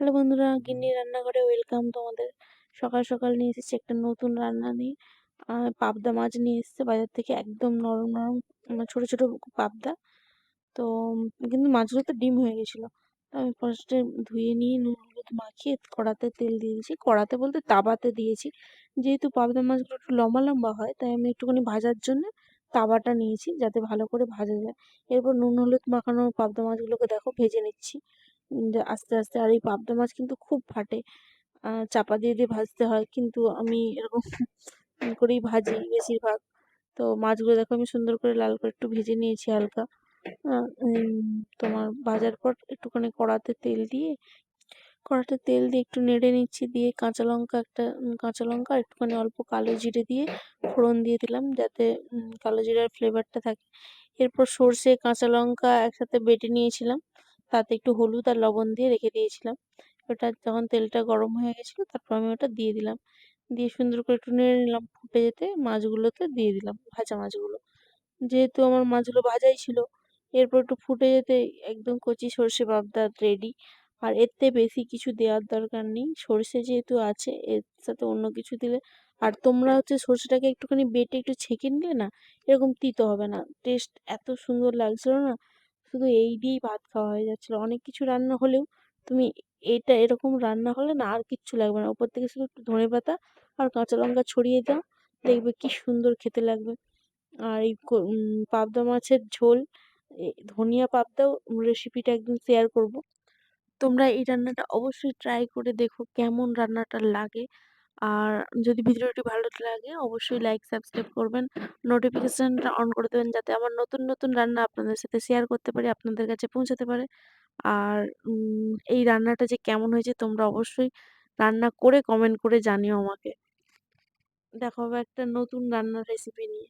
Hello বন্ধুরা, গিন্নি রান্নাঘরে ওয়েলকাম তোমাদের। সকাল, সকাল নিয়ে এসেছি একটা নতুন রান্না নিয়ে। পাবদা মাছ নিয়ে এসেছে বাজার থেকে একদম নরম, নরম মানে ছোট, ছোট পাবদা। তো কিন্তু মাছগুলো তো ডিম হয়ে গেছিল আমি ফার্স্টে ধুয়ে নিয়ে নুন হলুদ মাখিয়ে কড়াতে তেল দিয়ে দিয়েছি। কড়াতে বলতে তাবাতে দিয়েছি। যেহেতু পাবদা মাছগুলো একটু লম্বা, লম্বা হয় তাই আমি একটুখানি ভাজার জন্য তাবাটা নিয়েছি যাতে ভালো করে ভাজা যায়। এরপর নুন হলুদ মাখানো পাবদা মাছগুলোকে দেখো ভেজে নিচ্ছি। আস্তে, আস্তে আর এই পাবদা মাছ কিন্তু খুব ফাটে। চাপা দিয়ে, দিয়ে ভাজতে হয়। কিন্তু আমি এরকম করেই ভাজি বেশিরভাগ। তো মাছগুলো দেখো আমি সুন্দর করে লাল করে একটু ভেজে নিয়েছি হালকা। তোমার ভাজার পর একটুখানি কড়াতে তেল দিয়ে কড়াতে তেল দিয়ে একটু নেড়ে নিচ্ছি। দিয়ে কাঁচা লঙ্কা একটা কাঁচা লঙ্কা একটুখানি অল্প কালো জিরে দিয়ে ফোড়ন দিয়ে দিলাম যাতে কালো জিরার ফ্লেভারটা থাকে। এরপর সর্ষে, কাঁচা লঙ্কা একসাথে বেটে নিয়েছিলাম। তাতে একটু হলুদ আর লবণ দিয়ে রেখে দিয়েছিলাম। ওটা যখন তেলটা গরম হয়ে গেছিল তারপর আমি ওটা দিয়ে দিলাম। দিয়ে সুন্দর করে একটু নেড়ে নিলাম। ফুটে যেতে মাছগুলোতে দিয়ে দিলাম, ভাজা মাছগুলো। যেহেতু আমার মাছগুলো ভাজাই ছিল, এরপর একটু ফুটে যেতে একদম কচি সর্ষে পাবদা রেডি। আর থেকে বেশি কিছু দেওয়ার দরকার নেই। সর্ষে যেহেতু আছে এর সাথে অন্য কিছু দিলে আর তোমরা হচ্ছে সর্ষেটাকে একটুখানি বেটে একটু ছেঁকে নিলে না এরকম তিতো হবে না। টেস্ট এত সুন্দর লাগছিল না, শুধু এই দিয়েই ভাত খাওয়া হয়ে যাচ্ছিল অনেক কিছু রান্না হলেও তুমি এটা এরকম রান্না হলে না আর কিচ্ছু লাগবে না। ওপর থেকে শুধু একটু ধনেপাতা আর কাঁচা লঙ্কা ছড়িয়ে দাও, দেখবে কি সুন্দর খেতে লাগবে। আর এই পাবদা মাছের ঝোল, ধনিয়া পাবদাও রেসিপিটা একদিন শেয়ার করব। তোমরা এই রান্নাটা অবশ্যই ট্রাই করে দেখো কেমন রান্নাটা লাগে। আর যদি ভিডিওটি ভালো লাগে অবশ্যই লাইক, সাবস্ক্রাইব করবেন। নোটিফিকেশানটা অন করে দেবেন যাতে আমার নতুন, নতুন রান্না আপনাদের সাথে শেয়ার করতে পারি, আপনাদের কাছে পৌঁছাতে পারে। আর এই রান্নাটা যে কেমন হয়েছে তোমরা অবশ্যই রান্না করে কমেন্ট করে জানিও আমাকে। দেখা একটা নতুন রান্নার রেসিপি নিয়ে।